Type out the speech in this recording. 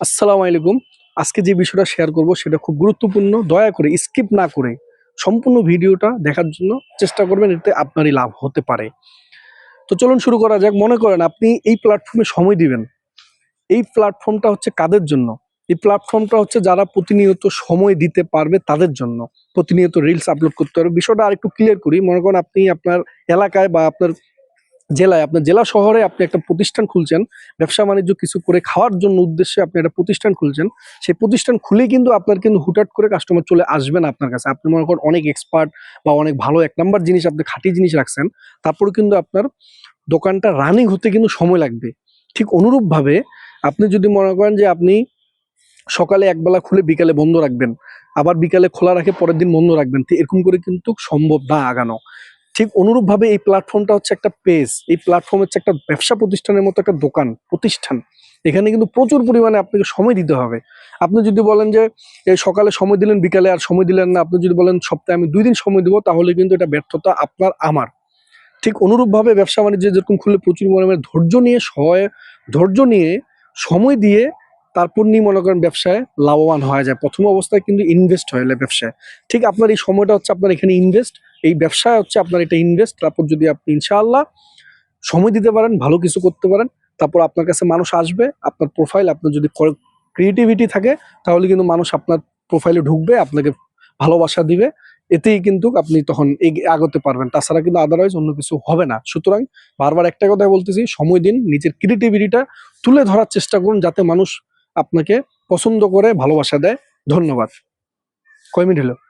আসসালামু আলাইকুম। আজকে যে বিষয়টা শেয়ার করব সেটা খুব গুরুত্বপূর্ণ। দয়া করে স্কিপ না করে সম্পূর্ণ ভিডিওটা দেখার জন্য চেষ্টা করবেন, এতে আপনারই লাভ হতে পারে। তো চলুন শুরু করা যাক। মনে করেন আপনি এই প্ল্যাটফর্মে সময় দিবেন। এই প্ল্যাটফর্মটা হচ্ছে কাদের জন্য? এই প্ল্যাটফর্মটা হচ্ছে যারা প্রতিনিয়ত সময় দিতে পারবে তাদের জন্য। প্রতিনিয়ত রিলস আপলোড করতে পারবে বিষয়টা আরেকটু ক্লিয়ার করি। মনে করেন আপনি আপনার এলাকায় বা আপনার জেলায়, আপনার জেলা শহরে আপনি একটা প্রতিষ্ঠান খুলছেন, ব্যবসা বাণিজ্য কিছু করে খাওয়ার জন্য উদ্দেশ্যে আপনি একটা প্রতিষ্ঠান খুলছেন, সেই প্রতিষ্ঠান খুলেই কিন্তু আপনার কিন্তু হুটহাট করে কাস্টমার চলে আসবে না আপনার কাছে। আপনি মনে করেন অনেক এক্সপার্ট বা অনেক ভালো এক নাম্বার জিনিস আপনি খাঁটি জিনিস রাখছেন, তারপরে কিন্তু আপনার দোকানটা রানিং হতে কিন্তু সময় লাগবে। ঠিক অনুরূপভাবে আপনি যদি মনে করেন যে আপনি সকালে একবেলা খুলে বিকালে বন্ধ রাখবেন, আবার বিকালে খোলা রাখে পরের দিন বন্ধ রাখবেন, তো এরকম করে কিন্তু সম্ভব না আগানো। ঠিক অনুরূপভাবে এই প্ল্যাটফর্মটা হচ্ছে একটা পেজ এই প্ল্যাটফর্ম হচ্ছে একটা ব্যবসা প্রতিষ্ঠানের মতো একটা দোকান, প্রতিষ্ঠান। এখানে কিন্তু প্রচুর পরিমাণে আপনাকে সময় দিতে হবে। আপনি যদি বলেন যে সকালে সময় দিলেন, বিকালে আর সময় দিলেন না। আপনি যদি বলেন, সপ্তাহে আমি দুই দিন সময় দিব, তাহলে কিন্তু এটা ব্যর্থতা আপনার, আমার। ঠিক অনুরূপভাবে ব্যবসা বাণিজ্য যেরকম খুলে প্রচুর পরিমাণে ধৈর্য নিয়ে, সহায়, ধৈর্য নিয়ে সময় দিয়ে তারপর নিয়ে মনে করেন ব্যবসায় লাভবান হওয়া যায়। প্রথম অবস্থায় কিন্তু ইনভেস্ট হয় ব্যবসায়। ঠিক আপনার এই সময়টা হচ্ছে আপনার এখানে ইনভেস্ট এই ব্যবসায় হচ্ছে আপনার এটা ইনভেস্ট তারপর যদি আপনি ইনশাআল্লাহ সময় দিতে পারেন, ভালো কিছু করতে পারেন, তারপর আপনার কাছে মানুষ আসবে, আপনার প্রোফাইল আপনার যদি ক্রিয়েটিভিটি থাকে, তাহলে কিন্তু মানুষ আপনার প্রোফাইলে ঢুকবে, আপনাকে ভালোবাসা দিবে। এতেই কিন্তু আপনি তখন আগতে পারবেন। তাছাড়া কিন্তু আদারওয়াইজ অন্য কিছু হবে না। সুতরাং বারবার একটা কথাই বলতেছি, সময় দিন, নিজের ক্রিয়েটিভিটিটা তুলে ধরার চেষ্টা করুন, যাতে মানুষ আপনাকে পছন্দ করে, ভালোবাসা দেয়। ধন্যবাদ। কয় মিনিট হলো?